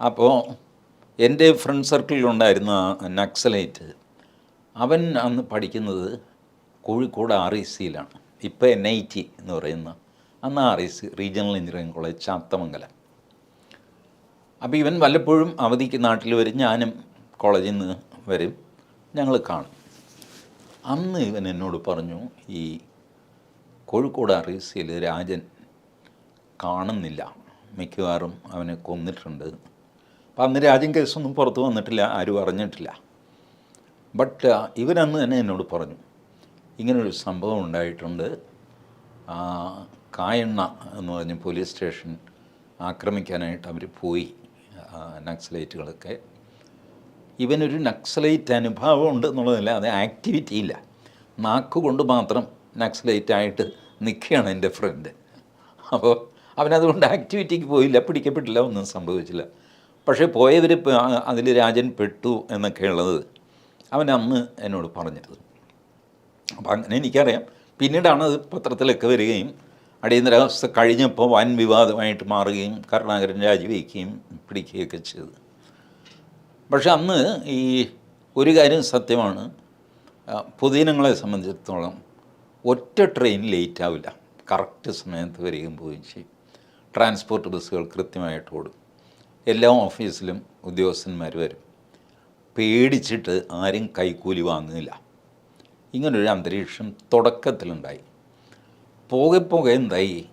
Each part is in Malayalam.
അപ്പോൾ എന്റെ ഫ്രണ്ട് സർക്കിളിലുണ്ടായിരുന്ന നക്സലൈറ്റ് അവൻ അന്ന് പഠിക്കുന്നത് കോഴിക്കോട് ആർ ഇ സിയിലാണ്. ഇപ്പോൾ എൻ ഐ ടി എന്ന് പറയുന്ന അന്ന് R E C regional engineering college Chathamangalam. അപ്പോൾ ഇവൻ വല്ലപ്പോഴും അവധിക്ക് നാട്ടിൽ വരും ഞാനും കോളേജിൽ നിന്ന് വരും ഞങ്ങൾ കാണും. അന്ന് ഇവൻ എന്നോട് പറഞ്ഞു ഈ കോഴിക്കോട് ആർ ഇ സിയിൽ രാജൻ കാണുന്നില്ല. മിക്കവാറും അവനെ കൊന്നിട്ടുണ്ട്. അപ്പം അന്ന് രാജ്യം കേസൊന്നും പുറത്ത് വന്നിട്ടില്ല ആരും അറിഞ്ഞിട്ടില്ല. ബട്ട് ഇവരന്ന് തന്നെ എന്നോട് പറഞ്ഞു ഇങ്ങനൊരു സംഭവം ഉണ്ടായിട്ടുണ്ട്. കായണ്ണ എന്ന് പറഞ്ഞ് പോലീസ് സ്റ്റേഷൻ ആക്രമിക്കാനായിട്ട് അവർ പോയി നക്സലൈറ്റുകളൊക്കെ. ഇവനൊരു നക്സലൈറ്റ് അനുഭവം ഉണ്ട് എന്നുള്ളതല്ല അത് ആക്ടിവിറ്റി ഇല്ല. നാക്കുകൊണ്ട് മാത്രം നക്സലൈറ്റ് ആയിട്ട് നിൽക്കുകയാണ് എന്റെ ഫ്രണ്ട് അപ്പോൾ അവനതുകൊണ്ട് ആക്ടിവിറ്റിക്ക് പോയില്ല പിടിക്കപ്പെട്ടില്ല ഒന്നും സംഭവിച്ചില്ല. പക്ഷേ പോയവർ അതിൽ രാജൻ പെട്ടു എന്നൊക്കെയുള്ളത് അവൻ അന്ന് എന്നോട് പറഞ്ഞിരുന്നു അപ്പോൾ അങ്ങനെ എനിക്കറിയാം. പിന്നീടാണ് അത് പത്രത്തിലൊക്കെ വരികയും അടിയന്തരാവസ്ഥ കഴിഞ്ഞപ്പോൾ വൻ വിവാദമായിട്ട് മാറുകയും കരുണാകരൻ രാജിവെക്കുകയും പിടിക്കുകയൊക്കെ ചെയ്തു. പക്ഷെ അന്ന് ഈ ഒരു കാര്യം സത്യമാണ്. പൊതുജനങ്ങളെ സംബന്ധിച്ചിടത്തോളം ഒറ്റ ട്രെയിൻ ലേറ്റ് ആവില്ല. കറക്റ്റ് സമയത്ത് വരികയും പോവുകയും ചെയ്യും. ട്രാൻസ്പോർട്ട് ബസ്സുകൾ കൃത്യമായിട്ട് ഓടും. എല്ലാ ഓഫീസിലും ഉദ്യോഗസ്ഥന്മാർ വരും. പേടിച്ചിട്ട് ആരും കൈക്കൂലി വാങ്ങുന്നില്ല. ഇങ്ങനൊരു അന്തരീക്ഷം തുടക്കത്തിലുണ്ടായി. പോകെ പോകെ എന്തായി?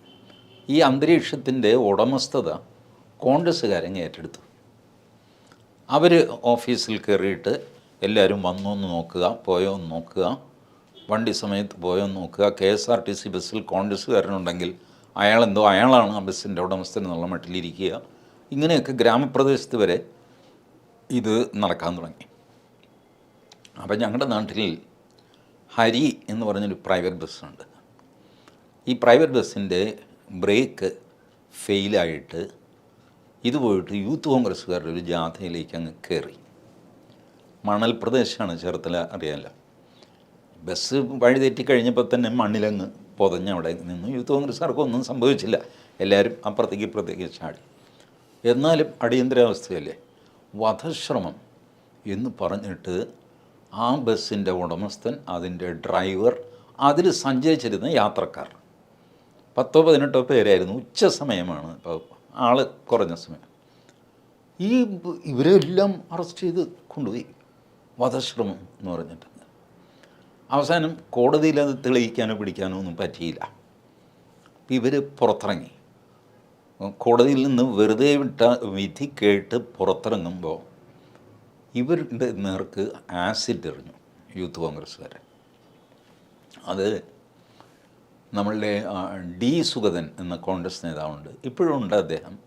ഈ അന്തരീക്ഷത്തിന്റെ ഉടമസ്ഥത കോൺഗ്രസ്സുകാരൻ ഏറ്റെടുത്തു. അവർ ഓഫീസിൽ കയറിയിട്ട് എല്ലാവരും വന്നു എന്ന് നോക്കുക പോയോ എന്ന് നോക്കുക വണ്ടി സമയത്ത് പോയോ എന്ന് നോക്കുക. K S R T C ബസ്സിൽ കോൺഗ്രസ്സുകാരനുണ്ടെങ്കിൽ അയാളെന്തോ അയാളാണ് ആ ബസ്സിന്റെ ഉടമസ്ഥൻ എന്നുള്ള മട്ടിലിരിക്കുക. ഇങ്ങനെയൊക്കെ ഗ്രാമപ്രദേശത്ത് വരെ ഇത് നടക്കാൻ തുടങ്ങി. അപ്പം ഞങ്ങളുടെ നാട്ടിൽ ഹരി എന്ന് പറഞ്ഞൊരു പ്രൈവറ്റ് ബസ്സുണ്ട് ഈ പ്രൈവറ്റ് ബസ്സിന്റെ ബ്രേക്ക് ഫെയിലായിട്ട് ഇത് പോയിട്ട് യൂത്ത് കോൺഗ്രസ്സുകാരുടെ ഒരു ജാഥയിലേക്ക് അങ്ങ് കയറി. മണൽ പ്രദേശമാണ് ചേർത്തല അറിയാമല്ലോ ബസ് വഴി തെറ്റി കഴിഞ്ഞപ്പോൾ തന്നെ മണ്ണിലങ്ങ് പൊതഞ്ഞ് അവിടെ നിന്ന് യൂത്ത് കോൺഗ്രസ്സുകാർക്കൊന്നും സംഭവിച്ചില്ല. എല്ലാവരും അപ്പുറത്തേക്ക് ഇപ്പുറത്തേക്ക് ചാടി. എന്നാലും അടിയന്തരാവസ്ഥയല്ലേ? വധശ്രമം എന്ന് പറഞ്ഞിട്ട് ആ ബസ്സിന്റെ ഉടമസ്ഥൻ അതിന്റെ ഡ്രൈവർ അതിൽ സഞ്ചരിച്ചിരുന്ന യാത്രക്കാർ. പത്തോ പതിനെട്ടോ പേരായിരുന്നു. ഉച്ച സമയമാണ്. ഇപ്പോൾ ആൾ കുറഞ്ഞ സമയം. ഈ ഇവരെല്ലാം അറസ്റ്റ് ചെയ്ത് കൊണ്ടുപോയി. വധശ്രമം എന്ന് പറഞ്ഞിട്ട്. അവസാനം കോടതിയിൽ അത് തെളിയിക്കാനോ പിടിക്കാനോ ഒന്നും പറ്റിയില്ല. ഇവർ പുറത്തിറങ്ങി. കോടതിയിൽ നിന്ന് വെറുതെ വിട്ട വിധി കേട്ട് പുറത്തിറങ്ങുമ്പോൾ ഇവരുടെ നേർക്ക് ആസിഡ് എറിഞ്ഞു യൂത്ത് കോൺഗ്രസ്സുകാരെ. അത് നമ്മളുടെ ഡി സുഗതൻ എന്ന കോൺഗ്രസ് നേതാവുണ്ട്. ഇപ്പോഴും ഉണ്ട് അദ്ദേഹം.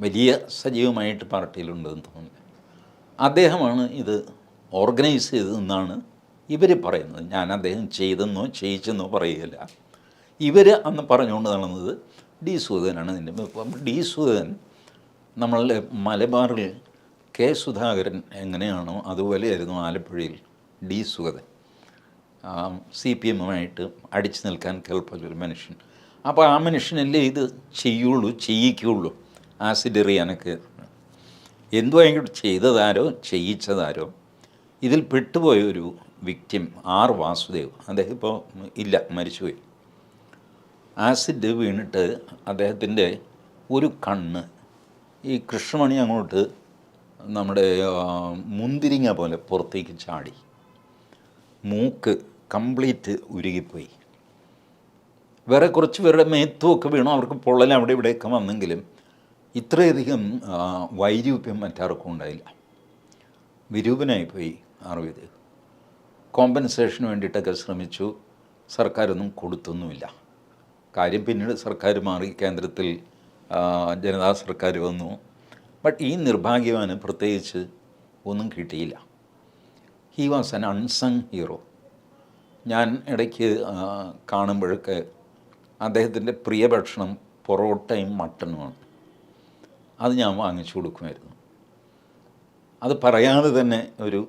വലിയ സജീവമായിട്ട് പാർട്ടിയിലുണ്ടെന്ന് തോന്നുന്നു. അദ്ദേഹമാണ് ഇത് ഓർഗനൈസ് ചെയ്തതെന്നാണ് ഇവർ പറയുന്നത്. ഞാൻ അദ്ദേഹം ചെയ്തെന്നോ ചെയ്യിച്ചെന്നോ പറയുകയില്ല. ഇവർ അന്ന് പറഞ്ഞുകൊണ്ട് നടന്നത് ഡി സുധനാണ് നിന്റെ ഡി സുധൻ നമ്മളുടെ മലബാറിൽ കെ സുധാകരൻ എങ്ങനെയാണോ അതുപോലെയായിരുന്നു ആലപ്പുഴയിൽ ഡി സുഗതൻ സി പി എമ്മുമായിട്ട് അടിച്ചു നിൽക്കാൻ കേൾപ്പുള്ളൊരു മനുഷ്യൻ. അപ്പോൾ ആ മനുഷ്യനല്ലേ ഇത് ചെയ്യുള്ളൂ ചെയ്യിക്കുള്ളൂ ആസിഡ് എറിയാനൊക്കെ എന്തു ആയിക്കോട്ടെ ചെയ്തതാരോ ചെയ്യിച്ചതാരോ? ഇതിൽ പെട്ടുപോയ ഒരു വിക്റ്റിം ആർ വാസുദേവ്. അദ്ദേഹം ഇപ്പോൾ ഇല്ല മരിച്ചുപോയി. ആസിഡ് വീണിട്ട് അദ്ദേഹത്തിന്റെ ഒരു കണ്ണ് ഈ കൃഷ്ണമണി അങ്ങോട്ട് നമ്മുടെ മുന്തിരിങ്ങ പോലെ പുറത്തേക്ക് ചാടി. മൂക്ക് കംപ്ലീറ്റ് ഉരുകിപ്പോയി. വേറെ കുറച്ച് പേരുടെ മേത്തുമൊക്കെ വീണു. അവർക്ക് പൊള്ളൽ അവിടെ ഇവിടെയൊക്കെ വന്നെങ്കിലും ഇത്രയധികം വൈരൂപ്യം മറ്റാർക്കും ഉണ്ടായില്ല. വിരൂപനായിപ്പോയി അറുപത് കോമ്പൻസേഷന് വേണ്ടിയിട്ടൊക്കെ ശ്രമിച്ചു. സർക്കാരൊന്നും കൊടുത്തൊന്നുമില്ല. കാര്യം പിന്നീട് സർക്കാർ മാറി കേന്ദ്രത്തിൽ ജനതാ സർക്കാർ വന്നു. ബട്ട് ഈ നിർഭാഗ്യവാന് പ്രത്യേകിച്ച് ഒന്നും കിട്ടിയില്ല. He was an unsung hero ഞാൻ ഇടയ്ക്ക് കാണുമ്പോഴൊക്കെ അദ്ദേഹത്തിന്റെ പ്രിയ ഭക്ഷണം പൊറോട്ടയും മട്ടനുമാണ്. അത് ഞാൻ വാങ്ങിച്ചു കൊടുക്കുമായിരുന്നു. അത് പറയാതെ തന്നെ ഒരു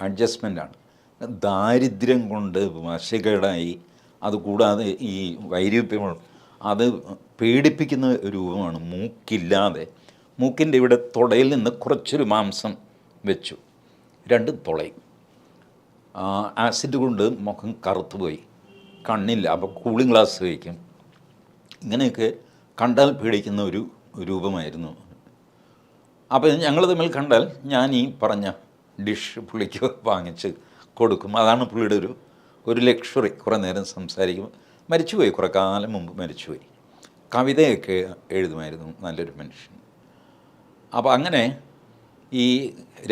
അഡ്ജസ്റ്റ്മെന്റാണ് ദാരിദ്ര്യം കൊണ്ട് വശകേടായി അതുകൂടാതെ ഈ വൈരൂപ്യമാണ്. അത് പേടിപ്പിക്കുന്ന രൂപമാണ്. മൂക്കില്ലാതെ. മൂക്കിന്റെ ഇവിടെ തുടയിൽ നിന്ന് കുറച്ചൊരു മാംസം വെച്ചു. രണ്ട് തുളയും. ആസിഡ് കൊണ്ട് മുഖം കറുത്തുപോയി കണ്ണില്ല. അപ്പോൾ കൂളിംഗ് ഗ്ലാസ് വയ്ക്കും ഇങ്ങനെയൊക്കെ കണ്ടാൽ പേടിക്കുന്ന ഒരു രൂപമായിരുന്നു. അപ്പോൾ ഞങ്ങൾ തമ്മിൽ കണ്ടാൽ ഞാൻ ഈ പറഞ്ഞ ഡിഷ് പുള്ളിക്ക് വാങ്ങിച്ച് കൊടുക്കും. അതാണ് പുള്ളിയുടെ ഒരു ഒരു ലക്ഷറി. കുറേ നേരം സംസാരിക്കും മരിച്ചുപോയി. കുറേ കാലം മുമ്പ് മരിച്ചുപോയി. കവിതയൊക്കെ എഴുതുമായിരുന്നു നല്ലൊരു മനുഷ്യൻ. അപ്പോൾ അങ്ങനെ ഈ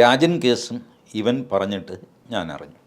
രാജൻ കേസും ഇവൻ പറഞ്ഞിട്ട് ഞാൻ അറിഞ്ഞു